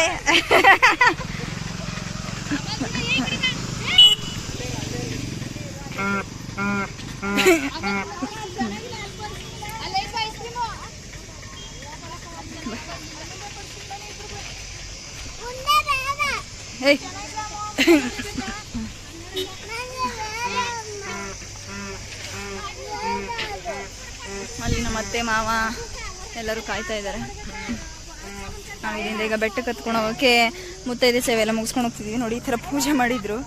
ಬಾಯ್ ಅಲ್ಲಿ ನಮ್ಮ ಅತ್ತೆ ಮಾವ ಎಲ್ಲರೂ ಕಾಯ್ತಾ ಇದ್ದಾರೆ. ನಾವು ಈಗ ಬೆಟ್ಟಕ್ಕೆ ಕತ್ಕೊಂಡು ಹೋಗೋಕ್ಕೆ ಮುತ್ತೈದೆ ಸೇವೆ ಎಲ್ಲ ಮುಗಿಸ್ಕೊಂಡು ಹೋಗ್ತಿದ್ವಿ. ನೋಡಿ, ಈ ಥರ ಪೂಜೆ ಮಾಡಿದ್ರು.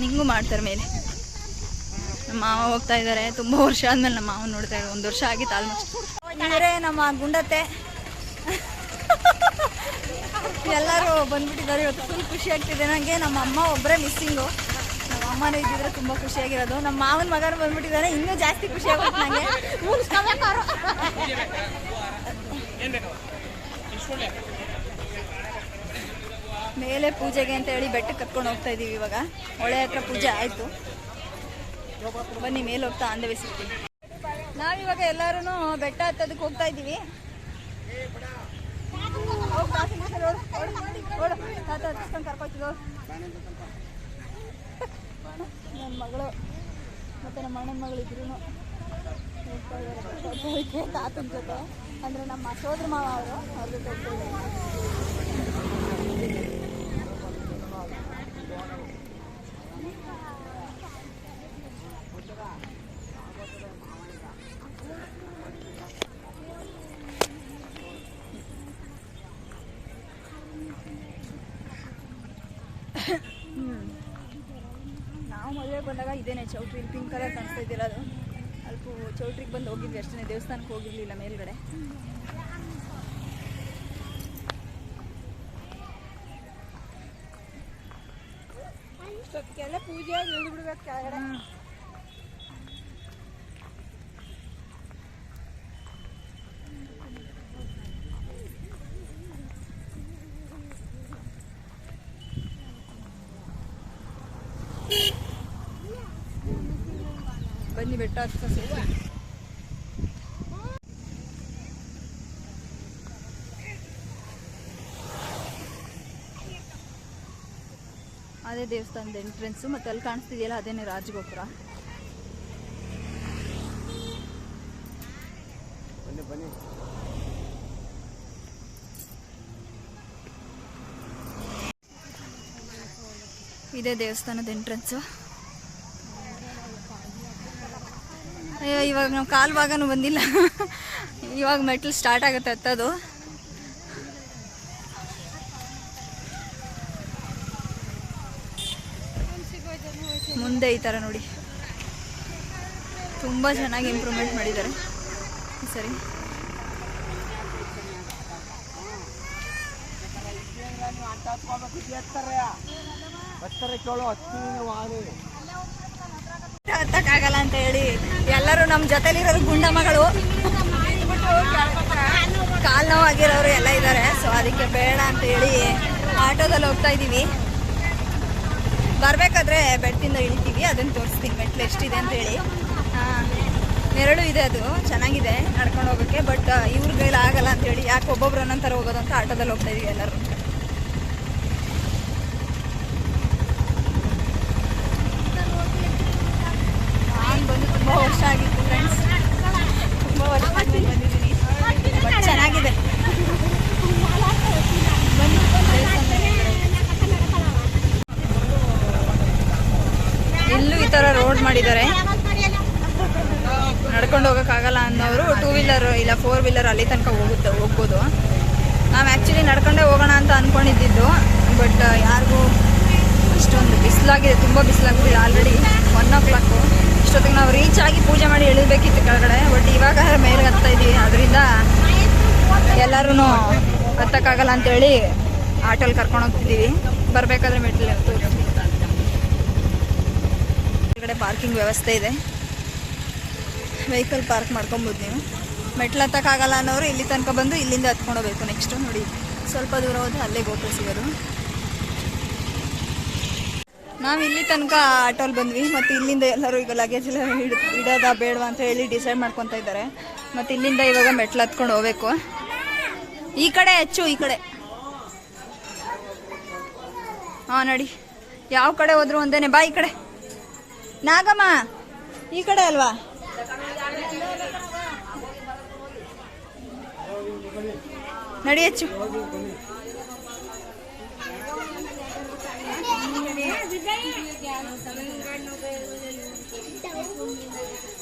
ನಿಂಗೂ ಮಾಡ್ತಾರೆ ಮೇಲೆ. ನಮ್ಮ ಮಾವ ಹೋಗ್ತಾ ಇದ್ದಾರೆ. ತುಂಬ ವರ್ಷ ಆದ್ಮೇಲೆ ನಮ್ಮ ಮಾವ ನೋಡ್ತಾ ಇದ್ದಾರೆ. ಒಂದು ವರ್ಷ ಆಗಿತ್ತು ಆಲ್ಮೋಸ್ಟ್ ಇವರೇ ನಮ್ಮ ಗುಂಡತ್ತೆ. ಎಲ್ಲರೂ ಬಂದ್ಬಿಟ್ಟಿದ್ದಾರೆ. ಇವತ್ತು ಫುಲ್ ಖುಷಿ ಆಗ್ತಿದೆ. ನನಗೆ ನಮ್ಮ ಅಮ್ಮ ಒಬ್ಬರೇ ಮಿಸ್ಸಿಂಗು ಅಮ್ಮನೂ ಇದ್ದಿದ್ರೆ ತುಂಬಾ ಖುಷಿಯಾಗಿರೋದು. ನಮ್ಮ ಮಾವನ ಮಗನ ಬಂದ್ಬಿಟ್ಟಿದ್ದಾರೆ ಇನ್ನೂ ಜಾಸ್ತಿ ಖುಷಿ ಆಗುತ್ತೆ ನನಗೆ ಮೇಲೆ ಪೂಜೆಗೆ ಅಂತ ಹೇಳಿ ಬೆಟ್ಟಕ್ಕೆ ಕರ್ಕೊಂಡು ಹೋಗ್ತಾ ಇದೀವಿ ಇವಾಗ. ಹೊಳೆ ಹತ್ರ ಪೂಜೆ ಆಯಿತು. ಬನ್ನಿ ಮೇಲೆ ಹೋಗ್ತಾ ಅಂದವೇ ಸಿಗ್ತೀವಿ ನಾವಿವಾಗ ಎಲ್ಲರೂ ಬೆಟ್ಟ ಹತ್ತೋದಕ್ಕೆ ಹೋಗ್ತಾ ಇದ್ದೀವಿ ಹೋಗ್ ತಾತ ಈ ಕಡೆ ಓಡು, ಓಡು, ಓಡು. ತಾತ ಹತ್ತಿಸ್ಕೊಂಡ್ ಕರ್ಕೊಳ್ತಿದ್ದು. ನನ್ನ ಮಗಳು ಮತ್ತೆ ನಮ್ಮ ಅಣ್ಣನ ಮಗಳು ಇಬ್ರು ತಾತನ ಜೊತೆ. ಅಂದ್ರೆ ನಮ್ಮ ಸೋದರ ಮಾವ ಅವರು, ಅವ್ರ ಜೊತೆ ಹೋಗ್ತಾ ಇದ್ದಾರೆ. ನಾವು ಮದುವೆಗೆ ಬಂದಾಗ ಇದೇನೆ ಚೌಟ್ರಿ ಪಿಂಕ್ ಕಲರ್ ಕಾಣಿಸ್ತಾ ಇದ್ದಿಲ್ಲ ಅದು. ಅಲ್ಪ ಚೌಟ್ರಿಗೆ ಬಂದು ಹೋಗಿದ್ವಿ ಅಷ್ಟೇ ದೇವಸ್ಥಾನಕ್ಕೆ ಹೋಗಿರಲಿಲ್ಲ ಮೇಲ್ಗಡೆ. ಪೂಜೆ ಬಿಡ್ಬೇಕು ಕೆಳಗಡೆ ಬನ್ನಿ ಬೆಟ್ಟ ಅದೇ ದೇವಸ್ಥಾನದ ಎಂಟ್ರೆನ್ಸು ಮತ್ತೆ ಅಲ್ಲಿ ಕಾಣಿಸ್ತಿದೆಯಲ್ಲ ಅದೇನೆ ರಾಜಗೋಪುರ. ಇದೇ ದೇವಸ್ಥಾನದ ಎಂಟ್ರೆನ್ಸು ಇವಾಗ ನಾವು ಕಾಲು ಭಾಗನೂ ಬಂದಿಲ್ಲ. ಇವಾಗ ಮೆಟ್ಲು ಸ್ಟಾರ್ಟ್ ಆಗುತ್ತೆ ಹತ್ತೋದು. ಮುಂದೆ ಈ ಥರ ನೋಡಿ. ತುಂಬ ಚೆನ್ನಾಗಿ ಇಂಪ್ರೂವ್ಮೆಂಟ್ ಮಾಡಿದ್ದಾರೆ. ಸರಿ. ಕೇಳು ಹತ್ತಿ ಹತ್ತಕ್ಕಾಗಲ್ಲ ಅಂತ ಹೇಳಿ ಎಲ್ಲರೂ ನಮ್ಮ ಮಗಳು. ಕಾಲ್ ನೋವಾಗಿರೋರು ಎಲ್ಲ ಇದ್ದಾರೆ ಸೊ ಅದಕ್ಕೆ ಬೇಡ ಅಂತ ಹೇಳಿ ಆಟೋದಲ್ಲಿ ಹೋಗ್ತಾ ಇದ್ದೀವಿ. ಬರಬೇಕಾದ್ರೆ ಬೆಟ್ಟದಿಂದ ಇಳಿತೀವಿ, ಅದನ್ನು ತೋರಿಸ್ತೀನಿ ಮೆಟ್ಲು ಎಷ್ಟಿದೆ ಅಂತ ಹೇಳಿ. ನೆರಳು ಇದೆ ಅದು, ಚೆನ್ನಾಗಿದೆ ನಡ್ಕೊಂಡು ಹೋಗೋಕ್ಕೆ ಬಟ್ ಇವ್ರ ಕೈಲಿ ಆಗಲ್ಲ ಅಂತ ಹೇಳಿ ಯಾಕೆ ಒಬ್ಬೊಬ್ರು ಅನ್ನೋ ಹೋಗೋದು ಅಂತ ಆಟೋದಲ್ಲಿ ಹೋಗ್ತಾ ಇದೀವಿ ಎಲ್ಲರೂ ನಾನು ಬಂದು ತುಂಬ ವರ್ಷ ಆಗಿತ್ತು ಫ್ರೆಂಡ್ಸ್ ತುಂಬ ವರ್ಷ ಆದ್ಮೇಲೆ ಬಂದಿದ್ದೀನಿ ಬಟ್ ಚೆನ್ನಾಗಿದೆ ಬನ್ನಿ, ದೇವಸ್ಥಾನದಲ್ಲಿ ಇಲ್ಲೂ ಈ ಥರ ರೋಡ್ ಮಾಡಿದ್ದಾರೆ ನಡ್ಕೊಂಡು ಹೋಗೋಕ್ಕಾಗಲ್ಲ ಅನ್ನೋರು ಟೂ ವೀಲರ್ ಇಲ್ಲ ಫೋರ್ ವೀಲರ್ ಅಲ್ಲಿ ತನಕ ಹೋಗುತ್ತೆ, ಹೋಗ್ಬೋದು. ನಾವು ಆ್ಯಕ್ಚುಲಿ ನಡ್ಕೊಂಡೇ ಹೋಗೋಣ ಅಂತ ಅಂದ್ಕೊಂಡಿದ್ದಿದ್ದು ಬಟ್ ಯಾರಿಗೂ ಅಷ್ಟೊಂದು ಬಿಸಿಲಾಗಿದೆ, ತುಂಬ ಬಿಸಿಲಾಗಿದೆ ಆಲ್ರೆಡಿ ಒನ್ ಓ ಕ್ಲಾಕು ಇಷ್ಟೊತ್ತಿಗೆ ನಾವು ರೀಚ್ ಆಗಿ ಪೂಜೆ ಮಾಡಿ ಇಳಿಬೇಕಿತ್ತು ಕೆಳಗಡೆ ಬಟ್ ಇವಾಗ ಮೇಲೆ ಹತ್ತಾ ಇದ್ದೀವಿ ಅದರಿಂದ ಎಲ್ಲರೂ ಹತ್ತಕ್ಕಾಗಲ್ಲ ಅಂತೇಳಿ ಆಟೋಲಿ ಕರ್ಕೊಂಡು ಹೋಗ್ತಿದ್ದೀವಿ. ಬರಬೇಕಾದ್ರೆ ಮೆಟ್ಲು ಕೆಳಗಡೆ ಪಾರ್ಕಿಂಗ್ ವ್ಯವಸ್ಥೆ ಇದೆ. ವೆಹಿಕಲ್ ಪಾರ್ಕ್ ಮಾಡ್ಕೊಬೋದು ನೀವು ಮೆಟ್ಲು ಹತ್ತಕ್ಕಾಗಲ್ಲ ಅನ್ನೋರು ಇಲ್ಲಿ ತನಕ ಬಂದು ಇಲ್ಲಿಂದ ಹತ್ಕೊಂಡು ಹೋಗಬೇಕು ನೆಕ್ಸ್ಟು ನೋಡಿ, ಸ್ವಲ್ಪ ದೂರ ಹೋದ್ರೆ ಅಲ್ಲೇ ಗೋಪುರ ಸಿಗೋದು. ನಾವು ಇಲ್ಲಿ ತನಕ ಆಟೋಲ್ಲಿ ಬಂದ್ವಿ. ಮತ್ತು ಇಲ್ಲಿಂದ ಎಲ್ಲರೂ ಈಗ ಲಗೇಜ್ ಎಲ್ಲ ಹಿಡ್ ಇಡೋದ ಬೇಡವಾ ಅಂತ ಹೇಳಿ ಡಿಸೈಡ್ ಮಾಡ್ಕೊತಾ ಇದ್ದಾರೆ. ಮತ್ತು ಇಲ್ಲಿಂದ ಇವಾಗ ಮೆಟ್ಲು ಹತ್ಕೊಂಡು ಹೋಗ್ಬೇಕು. ಈ ಕಡೆ ಹೆಚ್ಚು, ಈ ಕಡೆ. ಹಾಂ, ನಡಿ. ಯಾವ ಕಡೆ ಹೋದ್ರು ಒಂದೇನೆ. ಬಾ, ಈ ಕಡೆ. ನಾಗಮ್ಮ, ಈ ಕಡೆ ಅಲ್ವಾ? ನಡಿ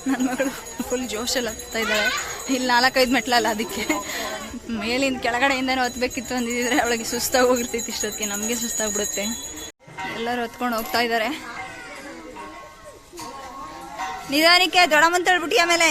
ನನ್ನ ಮಗಳು ಫುಲ್ ಜೋಶಲ್ಲಿ ಹತ್ತಾ ಇದ್ದಾಳೆ. ಇಲ್ಲಿ ನಾಲ್ಕೈದು ಮೆಟ್ಲಲ್ಲ ಅದಕ್ಕೆ. ಮೇಲಿಂದ ಕೆಳಗಡೆಯಿಂದನೂ ಹತ್ಬೇಕಿತ್ತು ಅಂದಿದ್ರೆ ಅವಳಿಗೆ ಸುಸ್ತಾಗಿ ಹೋಗಿರ್ತೈತಿ ಇಷ್ಟೊತ್ತಿಗೆ. ನಮಗೆ ಸುಸ್ತಾಗ್ಬಿಡುತ್ತೆ ಎಲ್ಲರೂ ಹೊತ್ಕೊಂಡು ಹೋಗ್ತಾ ಇದ್ದಾರೆ ನಿಧಾನಕ್ಕೆ ದೊಡ್ಡಮ್ಮಂತ ಹೇಳ್ಬಿಟ್ಟು ಆಮೇಲೆ.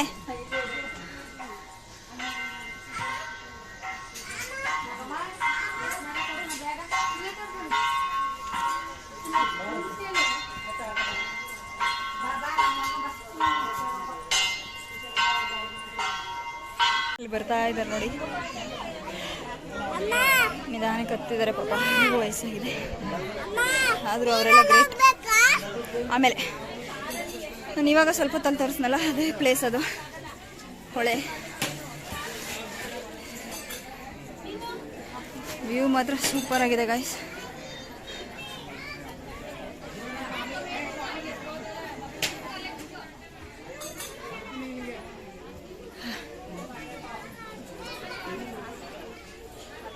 ಇಲ್ಲಿ ಬರ್ತಾ ಇದ್ದಾರೆ ನೋಡಿ. ನಿಧಾನಕ್ಕೆ ಹತ್ತಿದ್ದಾರೆ ಪಾಪ ನಿಮಗೂ ವಯಸ್ಸಾಗಿದೆ. ಆದರೂ ಅವರೆಲ್ಲ ಗ್ರೇಟ್ ಆಮೇಲೆ ನಾನು ಇವಾಗ ಸ್ವಲ್ಪ ತಂದು ತೋರಿಸ್ನಲ್ಲ ಅದೇ ಪ್ಲೇಸ್ ಅದು. ಹೊಳೆ. ವ್ಯೂ ಮಾತ್ರ ಸೂಪರ್ ಆಗಿದೆ ಗಾಯ್ಸ್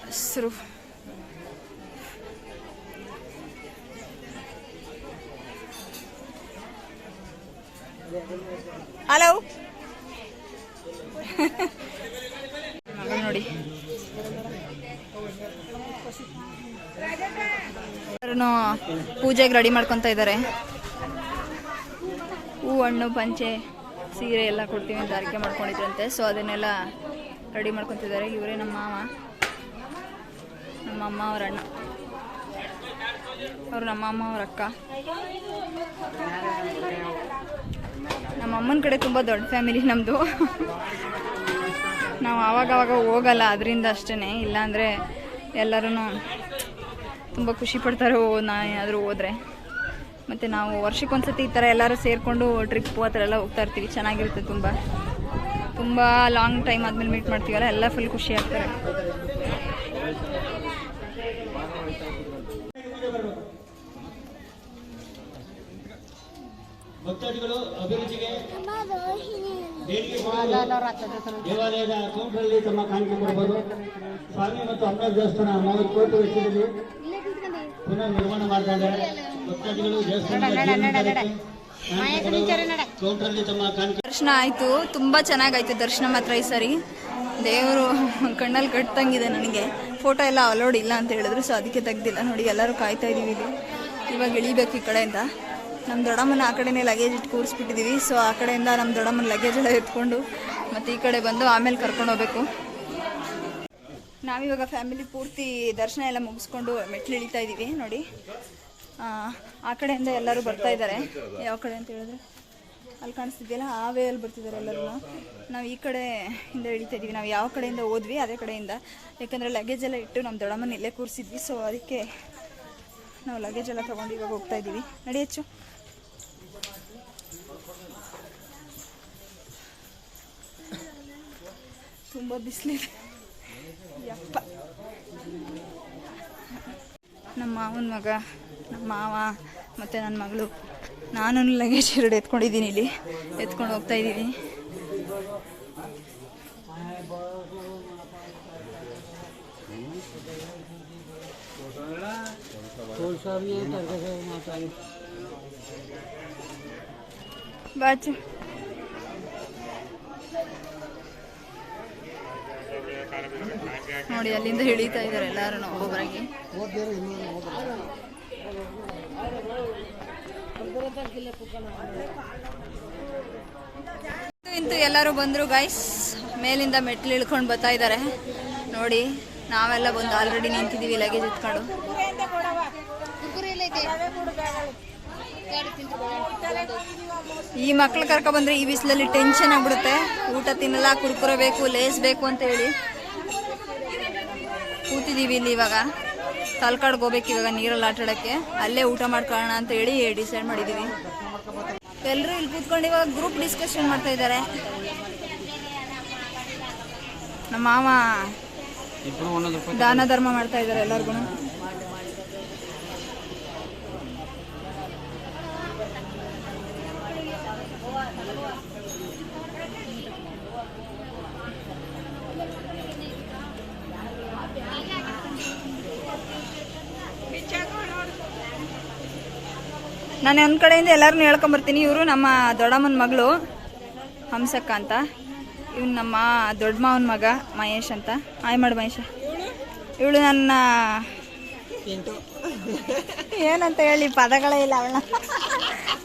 ಹಸಿರು ಹಲೋ ಮಗಳು ನೋಡಿ ಎಲ್ಲರೂ ಪೂಜೆಗೆ ರೆಡಿ ಮಾಡ್ಕೊತಾ ಇದ್ದಾರೆ. ಹೂ, ಹಣ್ಣು, ಪಂಚೆ, ಸೀರೆ ಎಲ್ಲ ಕೊಡ್ತೀವಿ ಅಂತ ಅರಿಕೆ ಮಾಡ್ಕೊಂಡಿದ್ರಂತೆ. ಸೊ ಅದನ್ನೆಲ್ಲ ರೆಡಿ ಮಾಡ್ಕೊತಿದ್ದಾರೆ. ಇವರೇ ನಮ್ಮ ಮಾವ. ನಮ್ಮ ಅಮ್ಮ ಅವ್ರ ಅಣ್ಣ. ಅವ್ರು ನಮ್ಮ ಅಮ್ಮ ಅವ್ರ ಅಕ್ಕ. ನಮ್ಮ ಅಮ್ಮನ ಕಡೆ ತುಂಬ ದೊಡ್ಡ ಫ್ಯಾಮಿಲಿ ನಮ್ಮದು ನಾವು ಆವಾಗವಾಗ ಆವಾಗ ಹೋಗಲ್ಲ, ಅದರಿಂದ ಅಷ್ಟೇ ಇಲ್ಲಾಂದರೆ ಎಲ್ಲರೂ ತುಂಬ ಖುಷಿ ಪಡ್ತಾರೆ ಓ ನಾ ಏನಾದರೂ ಹೋದರೆ. ಮತ್ತು ನಾವು ವರ್ಷಕ್ಕೊಂದ್ಸತಿ ಈ ಥರ ಎಲ್ಲರೂ ಸೇರಿಕೊಂಡು ಟ್ರಿಪ್ಪು ಆ ಥರ ಎಲ್ಲ ಹೋಗ್ತಾ ಇರ್ತೀವಿ. ಚೆನ್ನಾಗಿರುತ್ತೆ ತುಂಬ. ತುಂಬ ಲಾಂಗ್ ಟೈಮ್ ಆದಮೇಲೆ ಮೀಟ್ ಮಾಡ್ತೀವಲ್ಲ ಎಲ್ಲ ಫುಲ್ ಖುಷಿ ಆಗ್ತಾರೆ. ಭಕ್ತಾದಿಗಳು ಅಭಿರುಚಿಗೆ ದೇವಾಲಯದ ಅಕೌಂಟ್ನಲ್ಲಿ ತಮ್ಮ ಕಾಣಿಕೆ ಕೊಡಬಹುದು ಸ್ವಾಮಿ ಮತ್ತು ಅಮ್ಮ ದೇವಸ್ಥಾನ ಮೂವತ್ತು ಕೋಟಿ ವೆಚ್ಚದಲ್ಲಿ ಪುನರ್ ನಿರ್ಮಾಣ ಮಾಡ್ತಾ ಇದ್ದಾರೆ. ಭಕ್ತಾದಿಗಳು ತಮ್ಮ ದರ್ಶನ ಆಯಿತು. ತುಂಬ ಚೆನ್ನಾಗಾಯ್ತು ದರ್ಶನ ಮಾತ್ರ ಈ ಸರಿ. ದೇವರು ಕಣ್ಣಲ್ಲಿ ಕಟ್ತಂಗಿದೆ ನನಗೆ. ಫೋಟೋ ಎಲ್ಲ ಅಲೋಡ್ ಇಲ್ಲ ಅಂತ ಹೇಳಿದ್ರು ಸೊ ಅದಕ್ಕೆ ತೆಗ್ದಿಲ್ಲ. ನೋಡಿ ಎಲ್ಲರೂ ಕಾಯ್ತಾ ಇದೀವಿ ಇಲ್ಲಿ. ಇವಾಗ ಇಳಿಬೇಕು ಈ ಕಡೆಯಿಂದ. ನಮ್ಮ ದೊಡ್ಡಮ್ಮನ ಆ ಕಡೆನೇ ಲಗೇಜ್ ಇಟ್ಟು ಕೂರಿಸ್ಬಿಟ್ಟಿದ್ದೀವಿ ಸೊ ಆ ಕಡೆಯಿಂದ ನಮ್ಮ ದೊಡ್ಡಮ್ಮನ ಲಗೇಜ್ ಎಲ್ಲ ಎತ್ಕೊಂಡು ಮತ್ತು ಈ ಕಡೆ ಬಂದು ಆಮೇಲೆ ಕರ್ಕೊಂಡು ಹೋಗ್ಬೇಕು. ನಾವಿವಾಗ ಫ್ಯಾಮಿಲಿ ಪೂರ್ತಿ ದರ್ಶನ ಎಲ್ಲ ಮುಗಿಸ್ಕೊಂಡು ಮೆಟ್ಲು ಇಳಿತಾ ಇದ್ದೀವಿ ನೋಡಿ. ಆ, ಕಡೆಯಿಂದ ಎಲ್ಲರೂ ಬರ್ತಾ ಇದ್ದಾರೆ. ಯಾವ ಕಡೆ ಅಂತ ಹೇಳಿದ್ರೆ? ಅಲ್ಲಿ ಕಾಣಿಸ್ತಿದೆಯಲ್ಲ ಆ ವೇಯಲ್ಲಿ ಬರ್ತಿದ್ದಾರೆ ಎಲ್ಲರೂ. ನಾವು ಈ ಕಡೆಯಿಂದ ಇಳಿತಾ ಇದ್ದೀವಿ. ನಾವು ಯಾವ ಕಡೆಯಿಂದ ಹೋದ್ವಿ ಅದೇ ಕಡೆಯಿಂದ. ಯಾಕಂದರೆ ಲಗೇಜ್ ಎಲ್ಲ ಇಟ್ಟು ನಮ್ಮ ದೊಡ್ಡಮ್ಮನ ಇಲ್ಲೇ ಕೂರಿಸಿದ್ವಿ ಸೊ ಅದಕ್ಕೆ ನಾವು ಲಗೇಜ್ ಎಲ್ಲ ತೊಗೊಂಡು ಇವಾಗ ಹೋಗ್ತಾ ಇದ್ದೀವಿ. ನಡಿ ಹೆಚ್ಚು ತುಂಬ ಬಿಸಿಲಿದೆ. ಯಪ್ಪ ನಮ್ಮ ಮಾವನ ಮಗ ನಮ್ಮ ಮಾವ ಮತ್ತು ನನ್ನ ಮಗಳು. ನಾನು ಲಗೇಜ್ ಎರಡು ಎತ್ಕೊಂಡಿದ್ದೀನಿ ಇಲ್ಲಿ. ಎತ್ಕೊಂಡು ಹೋಗ್ತಾ ಇದ್ದೀನಿ. ಬಾಚು ನೋಡಿ, ಅಲ್ಲಿಂದ ಹಿಡಿತಾ ಇದ್ದಾರೆ ಎಲ್ಲರೂ ಒಬ್ಬೊಬ್ಬರಾಗಿ ಇಂತು ಎಲ್ಲರೂ ಬಂದರು ಗಾಯ್ಸ್ ಮೇಲಿಂದ ಮೆಟ್ಲು ಇಳ್ಕೊಂಡು ಬರ್ತಾ ಇದ್ದಾರೆ. ನೋಡಿ, ನಾವೆಲ್ಲ ಬಂದು ಆಲ್ರೆಡಿ ನಿಂತಿದ್ದೀವಿ ಲಗೇಜ್ ಎತ್ಕೊಂಡು ಈ ಮಕ್ಳು ಕರ್ಕೊ ಬಂದ್ರೆ ಈ ಬಿಸಿಲಲ್ಲಿ ಟೆನ್ಷನ್ ಆಗ್ಬಿಡುತ್ತೆ. ಊಟ ತಿನ್ನಲ್ಲ, ಕುರ್ಕುರೆ ಬೇಕು ಲೇಸ್ ಬೇಕು ಅಂತ ಹೇಳಿ. ಕೂತಿದ್ದೀವಿ ಇಲ್ಲಿ ಇವಾಗ. ತಲ್ಕಾಡ್ಗೆ ಹೋಗ್ಬೇಕು ಇವಾಗ ನೀರಲ್ಲಿ ಆಟ ಆಡೋಕ್ಕೆ ಅಲ್ಲೇ ಊಟ ಮಾಡ್ಕೊಳ್ಳೋಣ ಅಂತ ಹೇಳಿ ಡಿಸೈಡ್ ಮಾಡಿದ್ದೀವಿ ಎಲ್ಲರೂ ಇಲ್ಲಿ ಕೂತ್ಕೊಂಡು ಇವಾಗ ಗ್ರೂಪ್ ಡಿಸ್ಕಷನ್ ಮಾಡ್ತಾ ಇದ್ದಾರೆ. ನಮ್ಮ ಮಾವ ದಾನ ಧರ್ಮ ಮಾಡ್ತಾ ಇದ್ದಾರೆ ಎಲ್ಲರಿಗೂ ನಾನು ಒಂದು ಕಡೆಯಿಂದ ಎಲ್ಲರನ್ನೂ ಹೇಳ್ಕೊಂಬರ್ತೀನಿ. ಇವರು ನಮ್ಮ ದೊಡ್ಡಮ್ಮನ ಮಗಳು ಹಂಸಕ್ಕ ಅಂತ. ಇವ್ನು ನಮ್ಮ ದೊಡ್ಡ ಮಾವನ ಮಗ ಮಹೇಶ್ ಅಂತ. ಆಯ್ ಮಾಡು ಮಹೇಶ. ಇವಳು ನನ್ನ ಏನಂತ ಹೇಳಿ ಪದಗಳೇ ಇಲ್ಲ ಅವಳ.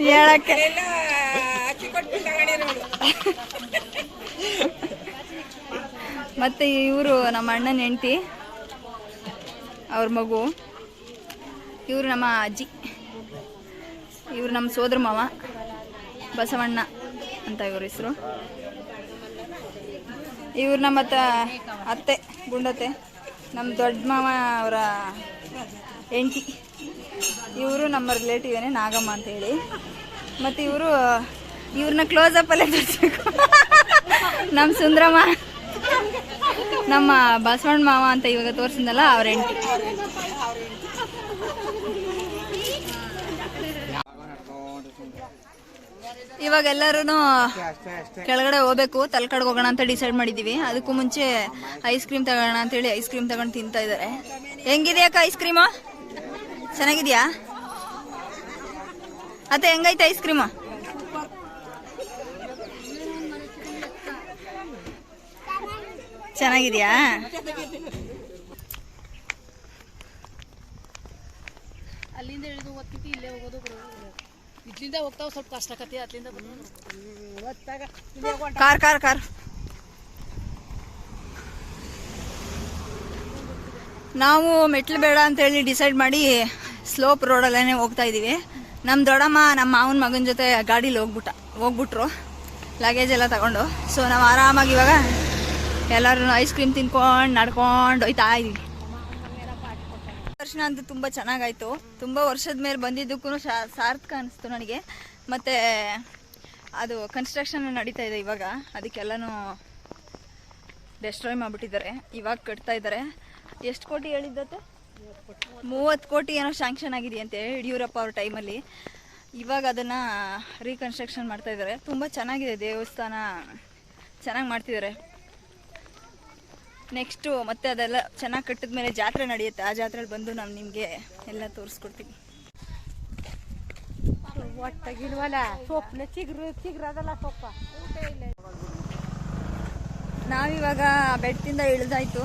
ಹೇಳಕ್ಕೆ. ಮತ್ತೆ ಇವರು ನಮ್ಮ ಅಣ್ಣನ ಹೆಂಡತಿ ಅವ್ರ ಮಗು. ಇವರು ನಮ್ಮ ಅಜ್ಜಿ. ಇವರು ನಮ್ಮ ಸೋದರ ಮಾವ, ಬಸವಣ್ಣ ಅಂತ ಇವ್ರ ಹೆಸರು. ಇವ್ರು ನಮ್ಮ ಅತ್ತ, ಗುಂಡತ್ತೆ, ನಮ್ಮ ದೊಡ್ಡ ಮಾವ ಅವರ ಹೆಂಡತಿ. ಇವರು ನಮ್ಮ ರಿಲೇಟಿವೇನೆ ನಾಗಮ್ಮ ಅಂತ ಹೇಳಿ. ಮತ್ತು ಇವರು, ಇವ್ರನ್ನ ಕ್ಲೋಸ್ ತೋರಿಸ್ಬೇಕು. ನಮ್ಮ ಸುಂದ್ರಮ್ಮ, ನಮ್ಮ ಬಸವಣ್ಣ ಮಾವ ಅಂತ ಇವಾಗ ತೋರಿಸಿದ್ನಲ್ಲ, ಅವ್ರ ಹೆಂಡತಿ. ಇವಾಗ ಎಲ್ಲರೂ ಅಷ್ಟೇ ಅಷ್ಟೇ ಕೆಳಗಡೆ ಹೋಗ್ಬೇಕು ತಲ್ಕಡ್ಗೆ ಹೋಗೋಣ ಅಂತ ಡಿಸೈಡ್ ಮಾಡಿದೀವಿ. ಅದಕ್ಕೂ ಮುಂಚೆ ಐಸ್ ಕ್ರೀಮ್ ತಗೋಣ ಅಂತ ಹೇಳಿ ಐಸ್ ಕ್ರೀಮ್ ತಗೊಂಡು ತಿಂತಾ ಇದ್ದಾರೆ ಹೆಂಗಿದೆಯಕ್ಕ ಐಸ್ ಕ್ರೀಮ್ ಚೆನ್ನಾಗಿದ್ಯಾ? ಅತ್ತೆ ಹೆಂಗೈತೆ ಐಸ್ ಕ್ರೀಮ್ ಚೆನ್ನಾಗಿದ್ಯಾ? ಅಲ್ಲಿಂದ ಇಲ್ಲೇ ಹೋಗೋದು ಬರೋದು ಹೋಗ್ತಾವ ಸ್ವಲ್ಪ ಕಷ್ಟ ಆಕತಿ ಅದ್ಲಿಂದ ಬರೋದು ಕಾರ್ ಕಾರ್ ಕಾರ್. ನಾವು ಮೆಟ್ಲು ಬೇಡ ಅಂತ ಹೇಳಿ ಡಿಸೈಡ್ ಮಾಡಿ ಸ್ಲೋಪ್ ರೋಡಲ್ಲೇ ಹೋಗ್ತಾ ಇದ್ದೀವಿ. ನಮ್ಮ ದೊಡ್ಡಮ್ಮ ನಮ್ಮ ಮಾವನ ಮಗನ ಜೊತೆ ಗಾಡೀಲಿ ಹೋಗ್ಬಿಟ್ಟ ಹೋಗ್ಬಿಟ್ರು. ಲಗೇಜ್ ಎಲ್ಲ ತಗೊಂಡು. ಸೊ ನಾವು ಆರಾಮಾಗಿ ಇವಾಗ ಎಲ್ಲರೂ ಐಸ್ ಕ್ರೀಮ್ ತಿನ್ಕೊಂಡು ನಡ್ಕೊಂಡು ಹೋಯ್ತಾ ಇದ್ದೀವಿ ದರ್ಶನ ಅಂತೂ ತುಂಬ ಚೆನ್ನಾಗಾಯ್ತು. ತುಂಬ ವರ್ಷದ ಮೇಲೆ ಬಂದಿದ್ದಕ್ಕೂ ಸಾರ್ಥಕ ಅನಿಸ್ತು ನನಗೆ. ಮತ್ತು ಅದು ಕನ್ಸ್ಟ್ರಕ್ಷನ್ ನಡೀತಾ ಇದೆ ಇವಾಗ. ಅದಕ್ಕೆಲ್ಲನೂ ಡೆಸ್ಟ್ರಾಯ್ ಮಾಡಿಬಿಟ್ಟಿದ್ದಾರೆ. ಇವಾಗ ಕಟ್ತಾ ಇದ್ದಾರೆ. ಎಷ್ಟು ಕೋಟಿ ಹೇಳಿದ್ದತ್ತೆ? ಮೂವತ್ತು ಕೋಟಿ ಏನೋ ಶಾಂಕ್ಷನ್ ಆಗಿದೆಯಂತೆ ಯಡಿಯೂರಪ್ಪ ಅವ್ರ ಟೈಮಲ್ಲಿ ಇವಾಗ ಅದನ್ನು ರೀಕನ್ಸ್ಟ್ರಕ್ಷನ್ ಮಾಡ್ತಾ ಇದ್ದಾರೆ. ತುಂಬ ಚೆನ್ನಾಗಿದೆ ದೇವಸ್ಥಾನ. ಚೆನ್ನಾಗಿ ಮಾಡ್ತಿದ್ದಾರೆ. ನೆಕ್ಸ್ಟು ಮತ್ತೆ ಅದೆಲ್ಲ ಚೆನ್ನಾಗಿ ಕಟ್ಟಿದ ಮೇಲೆ ಜಾತ್ರೆ ನಡೆಯುತ್ತೆ. ಆ ಜಾತ್ರೆಲಿ ಬಂದು ನಾನು ನಿಮಗೆ ಎಲ್ಲ ತೋರಿಸ್ಕೊಡ್ತೀನಿ. ನಾವಿವಾಗ ಬೆಟ್ಟದಿಂದ ಇಳಿದಾಯ್ತು.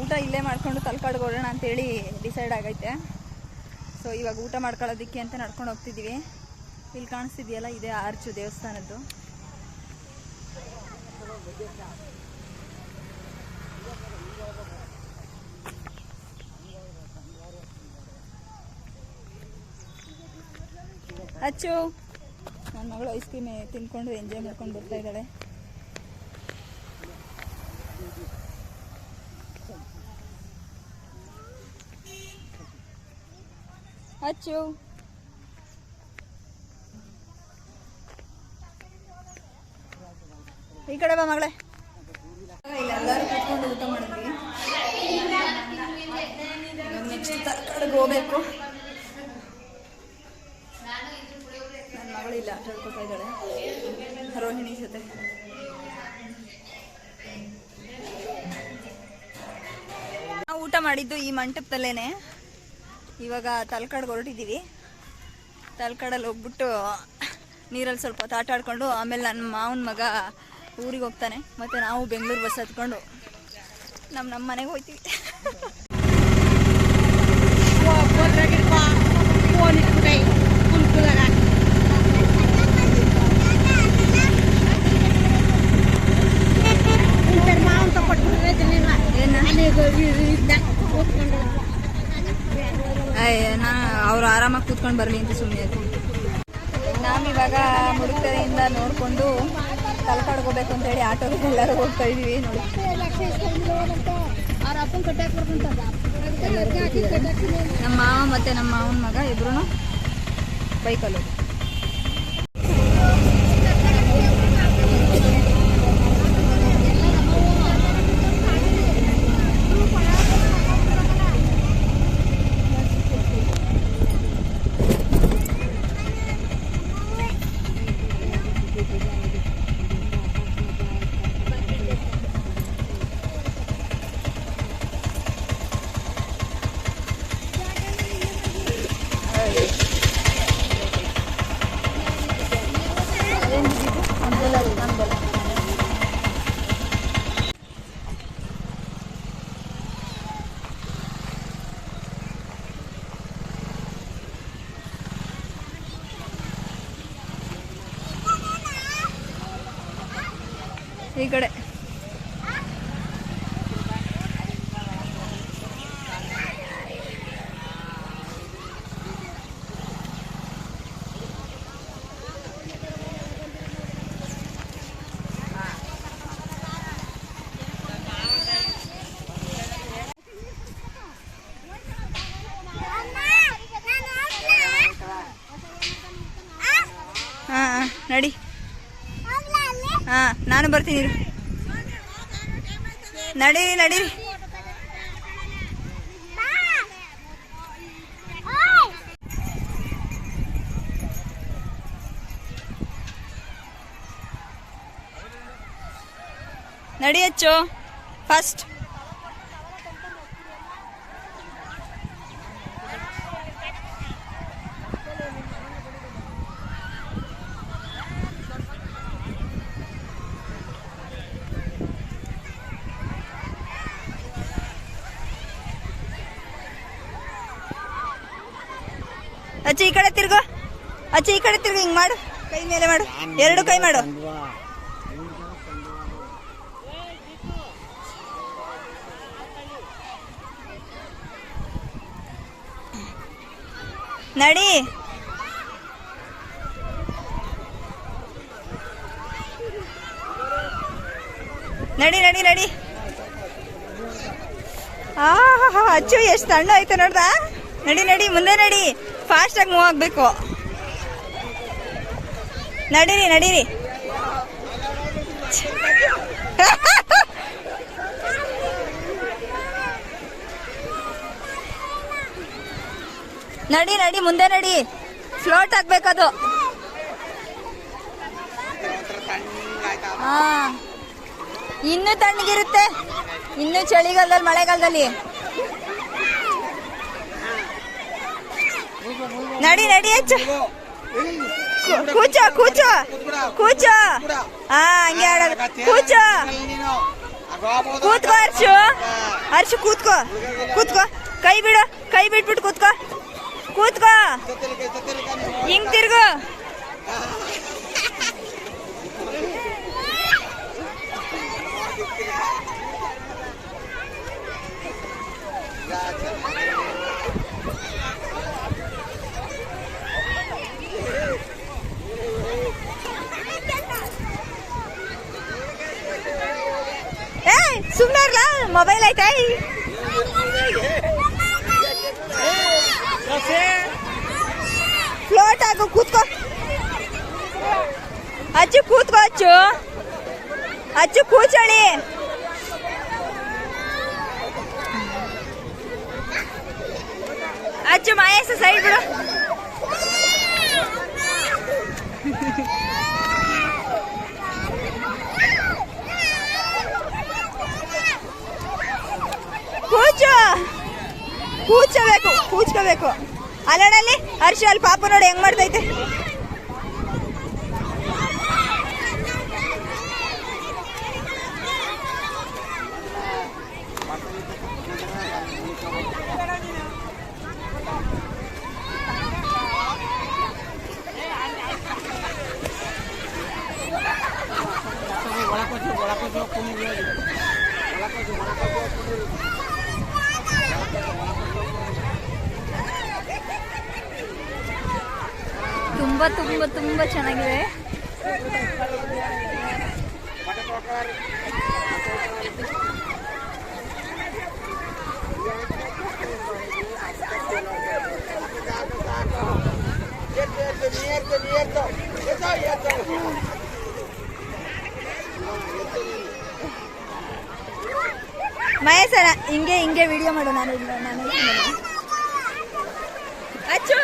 ಊಟ ಇಲ್ಲೇ ಮಾಡ್ಕೊಂಡು ತಲ್ಕಾಡ್ಗೆ ಹೋಗೋಣ ಅಂತೇಳಿ ಡಿಸೈಡ್ ಆಗೈತೆ. ಸೊ ಇವಾಗ ಊಟ ಮಾಡ್ಕೊಳ್ಳೋದಿಕ್ಕೆ ಅಂತ ನಡ್ಕೊಂಡು ಹೋಗ್ತಿದ್ದೀವಿ ಇಲ್ಲಿ ಕಾಣಿಸ್ತಿದೆಯಲ್ಲ ಇದೇ ಆರ್ಚು ದೇವಸ್ಥಾನದ್ದು. ಅಚ್ಚು. ನನ್ನ ಮಗಳು ಐಸ್ ಕ್ರೀಮ್ ತಿನ್ಕೊಂಡು ಎಂಜಾಯ್ ಮಾಡ್ಕೊಂಡು ಬರ್ತಾ ಇದ್ದಾಳೆ. ಅಚ್ಚು. ಈ ಕಡೆ ಬಾ ಮಗಳೇ ಎಲ್ಲರೂ ಕೂತ್ಕೊಂಡು ಊಟ ಮಾಡಿದ್ವಿ ನೆಕ್ಸ್ಟ್ ತರ್ಕಡೆಗೆ ಹೋಗ್ಬೇಕು. ನನ್ನ ಮಗಳಿಲ್ಲ ಆಡ್ಕೊತಾ ಇದ್ದಾಳೆ. ರೋಹಿಣಿ ಜೊತೆ. ನಾವು ಊಟ ಮಾಡಿದ್ದು ಈ ಮಂಟಪದಲ್ಲೇನೆ. ಇವಾಗ ತಲ್ಕಾಡ್ಗೆ ಹೊರಟಿದ್ದೀವಿ. ತಲ್ಕಾಡಲ್ಲಿ ಹೋಗ್ಬಿಟ್ಟು ನೀರಲ್ಲಿ ಸ್ವಲ್ಪ ಹೊತ್ತು ಆಮೇಲೆ ನನ್ನ ಮಾವನ ಮಗ ಊರಿಗೆ ಹೋಗ್ತಾನೆ. ಮತ್ತು ನಾವು ಬೆಂಗಳೂರು ಬಸ್ ಹತ್ಕೊಂಡು ನಮ್ಮ ನಮ್ಮ ಮನೆಗೆ ಹೋಗ್ತೀವಿ. ನಾ ಅವ್ರು ಆರಾಮಾಗಿ ಕೂತ್ಕೊಂಡು ಬರಲಿ ಅಂತ ಸುಮ್ಮನೆ ನಾವಿವಾಗ ಮುಡುಕರೆಯಿಂದ ನೋಡಿಕೊಂಡು ತಲೆಕಾಡ್ಕೋಬೇಕು ಹೋಗ್ಬೇಕು ಅಂತ ಹೇಳಿ ಆಟೋ ಎಲ್ಲರೂ ಹೋಗ್ತಾ ಇದೀವಿ ನೋಡಿ. ನಮ್ಮ ಮಾವ ಮತ್ತೆ ನಮ್ಮ ಮಾವನ ಮಗ ಇಬ್ರು ಬೈಕಲ್ಲಿ Thank ಈ ಕಡೆ ಹಾ ಹಾ, ನಡಿ ಹಾ ನಾನು ಬರ್ತೀನಿ ನಡಿ ನಡಿ. ಹೆಚ್ಚು ಫಸ್ಟ್ ಅಚ್ಚಿ ಈ ಕಡೆ ತಿರ್ಗು. ಅಚ್ಚ ಈ ಕಡೆ ತಿರ್ಗು, ಹಿಂಗ್ ಮಾಡು. ಕೈ ಮೇಲೆ ಮಾಡು. ಎರಡು ಕೈ ಮಾಡು. ನಡಿ. ನಡಿ ನಡಿ ನಡಿ. ಆ ಅಚ್ಚು, ಎಷ್ಟು ಸಣ್ಣ ಆಯ್ತು ನೋಡ್ದ? ನಡಿ ನಡಿ, ಮುಂದೆ ನಡಿ. ಫಾಸ್ಟ್ ಆಗಿ ಮೂವ್ ಆಗ್ಬೇಕು. ನಡೀರಿ ನಡೀರಿ. ನಡಿ ನಡಿ, ಮುಂದೆ ನಡಿ. ಫ್ಲೋಟ್ ಆಗ್ಬೇಕದು ಹಾ. ಇನ್ನೂ ತಣ್ಣಗಿರುತ್ತೆ. ಇನ್ನು ಚಳಿಗಾಲದಲ್ಲಿ, ಮಳೆಗಾಲದಲ್ಲಿ. ನಡಿ ನಡಿ ಹೆಚ್ಚು. ಕೂಚೋ ಕೂಚೋ ಕೂಚೋ. ಹಾ ಹಂಗೆ ಆಡೋದು. ಕೂಚೋ. ಕೂತ್ಕೋ ಹರ್ಷು. ಹರ್ಷು ಕೂತ್ಕೋ. ಕೂತ್ಕೋ. ಕೈ ಬಿಡು ಕೈ ಬಿಟ್ಬಿಟ್ಟು ಕೂತ್ಕೋ. ಕೂತ್ಕೋ. ಹಿಂಗ್ ತಿರ್ಗು. ಸುಮ್ಮನೆ ಇರ್ಲ ಮೊಬೈಲ್ ಐತೆ ಫ್ಲೋಟ್ ಆಗು ಕೂತ್ಕೋ ಅಚ್ಚು ಕೂತ್ಕೋ ಅಚ್ಚು ಅಚ್ಚು ಕೂಚಳಿ ಅಚ್ಚು ಮಾಯಸ ಸೈಡ್ ಬಿಡು ಕೂಚು ಕೂಚಬೇಕು ಕೂಚ್ಕೋಬೇಕು ಅಲ್ಲಡಲ್ಲಿ ಹರ್ಷ ಅಲ್ಲಿ ಪಾಪ ನೋಡಿ ಹೆಂಗ್ ಮಾಡ್ತೈತೆ ತುಂಬಾ ತುಂಬ ತುಂಬ ಚೆನ್ನಾಗಿದೆ ಮಹೇಶ್ ಸರ ಹಿಂಗೆ ಹಿಂಗೆ ವಿಡಿಯೋ ಮಾಡು ನಾನು ನಾನು ಅಚ್ಚು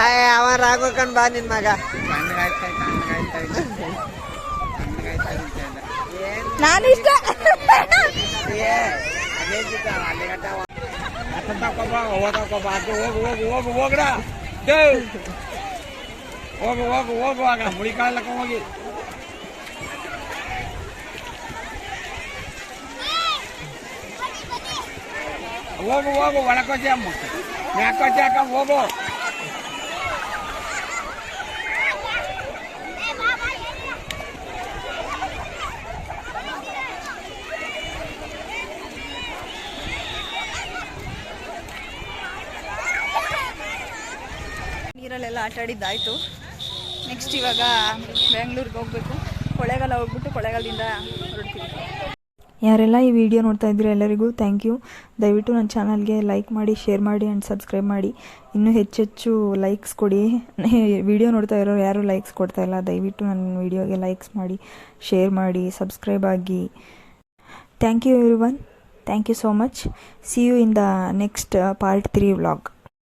ಅವ ರಾಘವಕಣ್ ಬಾ ನಿನ್ ಮಗ. ನಾನು ಇಷ್ಟ ಹೋಗ್ರ. ಹೋಗು ಹೋಗು ಹೋಗು ಆಗ ಮುಳಿಕಾಲಕ್ಕ ಹೋಗಿ ಹೋಗು ಹೋಗು ಒಳಕೋಚಿ ಅಮ್ಮ ಮ್ಯಾಕೋಚಿ ಹಾಕ ಹೋಗು ಆಯಿತು ನೆಕ್ಸ್ಟ್ ಇವಾಗ ಬೆಂಗಳೂರಿಗೆ ಹೋಗಬೇಕು. ಕೊಳೆಗಾಲ ಹೋಗ್ಬಿಟ್ಟು ಕೊಳ್ಳೇಗಾಲದಿಂದ ಹೊರಡ್ತೀವಿ. ಯಾರೆಲ್ಲ ಈ ವಿಡಿಯೋ ನೋಡ್ತಾ ಇದ್ದೀರಾ ಎಲ್ಲರಿಗೂ ಥ್ಯಾಂಕ್ ಯು ದಯವಿಟ್ಟು ನನ್ನ ಚಾನಲ್ಗೆ ಲೈಕ್ ಮಾಡಿ ಶೇರ್ ಮಾಡಿ ಆ್ಯಂಡ್ ಸಬ್ಸ್ಕ್ರೈಬ್ ಮಾಡಿ. ಇನ್ನೂ ಹೆಚ್ಚೆಚ್ಚು ಲೈಕ್ಸ್ ಕೊಡಿ. ವಿಡಿಯೋ ನೋಡ್ತಾ ಇರೋರು ಯಾರೂ ಲೈಕ್ಸ್ ಕೊಡ್ತಾ ಇಲ್ಲ. ದಯವಿಟ್ಟು ನನ್ನ ವಿಡಿಯೋಗೆ ಲೈಕ್ಸ್ ಮಾಡಿ ಶೇರ್ ಮಾಡಿ ಸಬ್ಸ್ಕ್ರೈಬ್ ಆಗಿ. Thank you every thank you so much see you in the next part three vlog